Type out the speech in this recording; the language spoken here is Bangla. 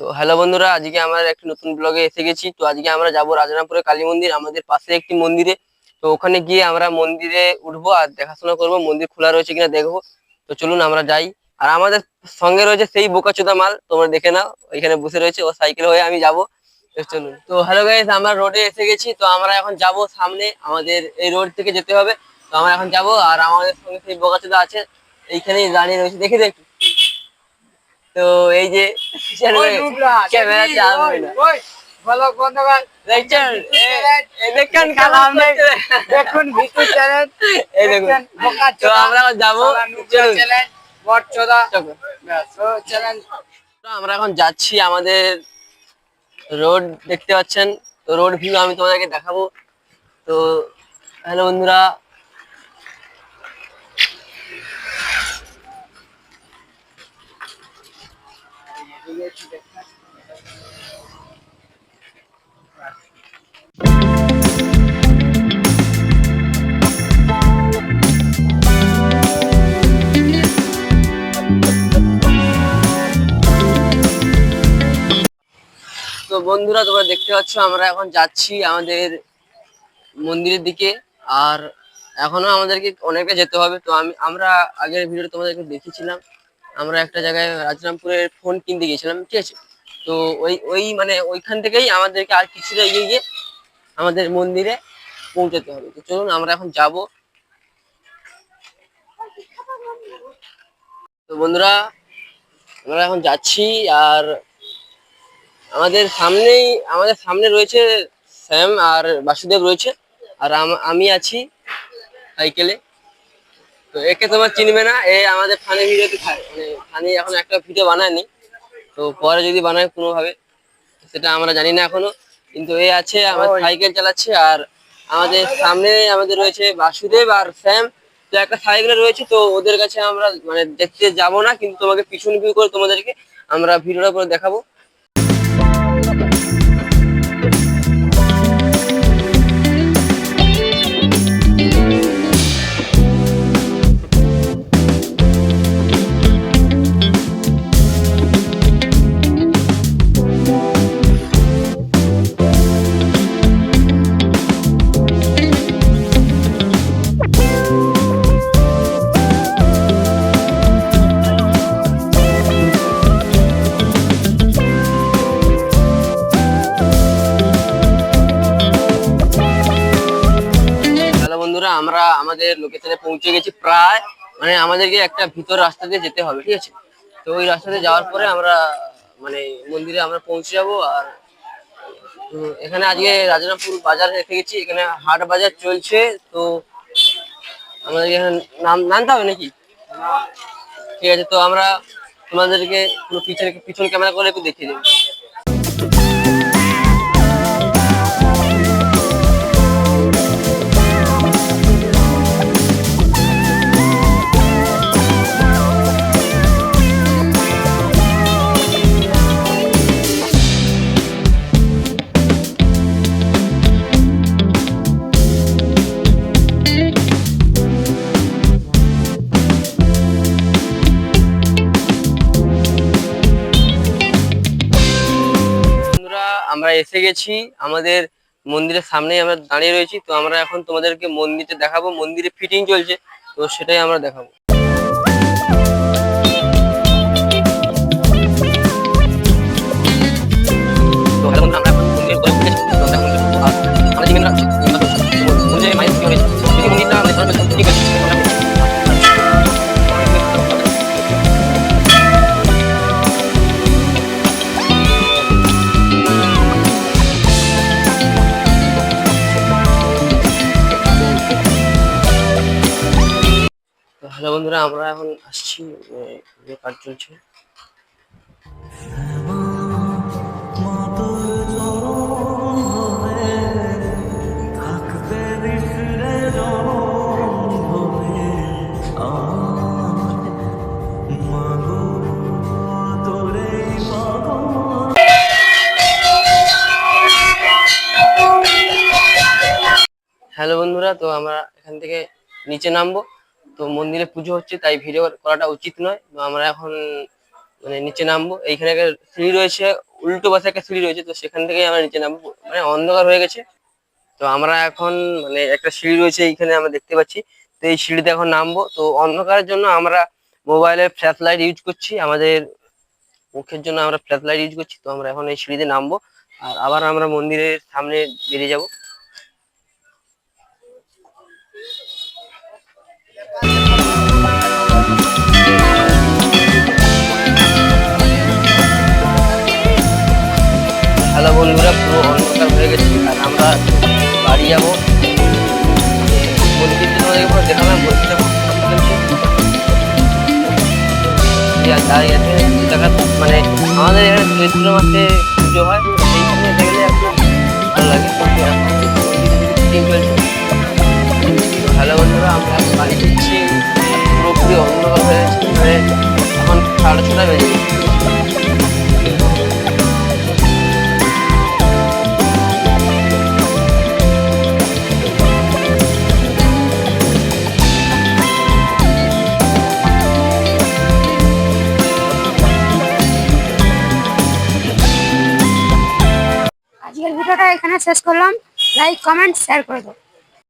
তো হ্যালো বন্ধুরা, আজকে আমরা একটি নতুন ব্লগে এসে গেছি। তো আজকে আমরা যাব রাজনাপুরে কালী মন্দির, আমাদের পাশে একটি মন্দিরে। তো ওখানে গিয়ে আমরা মন্দিরে উঠবো আর দেখাশোনা করব, মন্দির খোলা রয়েছে কিনা দেখব। তো চলুন আমরা যাই। আর আমাদের সঙ্গে রয়েছে সেই বোকাচোদা মাল, তোমরা দেখে নাও, এখানে বসে রয়েছে, ও সাইকেল হয়ে আমি যাব। চলুন। তো হ্যালো গাইস আমরা রোডে এসে গেছি, তো আমরা এখন যাব সামনে, আমাদের এই রোড থেকে যেতে হবে। তো আমরা এখন যাব, আর আমাদের সঙ্গে সেই বোকাচোদা আছে, এইখানেই দাঁড়িয়ে রয়েছে। দেখি একটু তো এই যে ক্যামেরা চালবে না। দেখছেন? এ- এ দেখছেন খারাপ লাগছে। দেখুন ভিতু চ্যানেল এই দেখুন। তো আমরা যাব। আমরা এখন যাচ্ছি আমাদের রোড দেখতে পাচ্ছেন? তো রোড ভিউ আমি তোমাদেরকে দেখাবো। তো হ্যালো বন্ধুরা তো বন্ধুরা, তোমরা দেখতে পাচ্ছ, আমরা এখন যাচ্ছি আমাদের মন্দিরের দিকে, আর এখনও আমাদেরকে অনেকটা যেতে হবে। তো আমি আমরা আগের ভিডিও তোমাদেরকে দেখিয়েছিলাম। আমরা একটা জায়গায় রাজরামপুরের ফোন কিনতে গিয়েছিলাম, ঠিক আছে? তো ওই ওই মানে ওইখান থেকেই আমাদেরকে আর কিছুটা এগিয়ে গিয়ে আমাদের মন্দিরে পৌঁছাতে হবে। তো চলুন, আমরা এখন যাব। তো বন্ধুরা, আমরা এখন যাচ্ছি আর আমাদের সামনেই, আমাদের সামনে রয়েছে স্যাম আর বাসুদেব রয়েছে। আর আমি আছি সাইকেলে। তো একে তোমার চিনবে না এ আমাদের ফানি ভিডিওতে খায় মানে ফানি এখন একটা ভিডিও বানায়নি তো পরে যদি বানায় কোনোভাবে সেটা আমরা জানি না এখনও কিন্তু এ আছে আমার সাইকেল চালাচ্ছে আর আমাদের সামনে আমাদের রয়েছে বাসুদেব আর স্যাম তো একটা সাইকেলে রয়েছে তো ওদের কাছে আমরা মানে দেখতে যাব না কিন্তু তোমাকে পিছন ভিউ করে তোমাদেরকে আমরা ভিডিওটা করে দেখাবো। আমরা আমাদের লোকেশনে পৌঁছে গেছি প্রায় মানে আমাদেরকে একটা ভিতর রাস্তা দিয়ে যেতে হবে, ঠিক আছে? তো ওই রাস্তাতে যাওয়ার পরে আমরা মানে মন্দিরে আমরা পৌঁছে যাব আর এখানে আজকে রাজনাপুর বাজার রেখে গেছি, এখানে হাট বাজার চলছে, তো আমাদের এখানে নাম, নামতে হবে নাকি? ঠিক আছে, তো আমরা তোমাদেরকে পুরো পিছনে, পিছন ক্যামেরা করে একটু দেখিয়ে দেবো আমরা এসে গেছি, আমাদের মন্দিরের সামনে আমরা দাঁড়িয়ে রয়েছি। তো আমরা এখন তোমাদেরকে মন্দিরটা দেখাবো। মন্দিরে ফিটিং চলছে, তো সেটাই আমরা দেখাবো। হ্যালো বন্ধুরা, আমরা এখন আসছি যে কাজ চলছে। হ্যালো বন্ধুরা, তো আমরা এখান থেকে নিচে নামবো। তো মন্দিরে পুজো হচ্ছে, তাই ভিডিও করাটা উচিত নয়। তো আমরা এখন মানে নিচে নামবো। এইখানে একটা সিঁড়ি রয়েছে, উল্টো পাশে একটা সিঁড়ি রয়েছে, তো সেখান থেকে আমরা নিচে নামবো। মানে অন্ধকার হয়ে গেছে। তো আমরা এখন মানে একটা সিঁড়ি রয়েছে, এইখানে আমরা দেখতে পাচ্ছি। তো এই সিঁড়িতে এখন নামবো। তো অন্ধকারের জন্য আমরা মোবাইলে ফ্ল্যাশ লাইট ইউজ করছি। আমাদের মুখের জন্য আমরা ফ্ল্যাশ লাইট ইউজ করছি। তো আমরা এখন এই সিঁড়িতে নামবো। আর আবার আমরা মন্দিরের সামনে বেরিয়ে যাব। বন্ধুরা পুরো অন্ধকার হয়ে গেছে। আর আমরা বাড়ি যাব। মন্দির তোমাদেরকে পুরো দেখালাম মানে আমাদের এখানে চৈত্র মাসে পুজো হয় সেইখানে দেখলে একটু ভালো চলছে বন্ধুরা আমরা বাড়ি ফিরছি পুরোপুরি অন্ধকার হয়ে গেছে মানে এখন সাড়ে ছটা বেজে গেছে। এখানে শেষ করলাম। লাইক কমেন্ট শেয়ার করে দাও।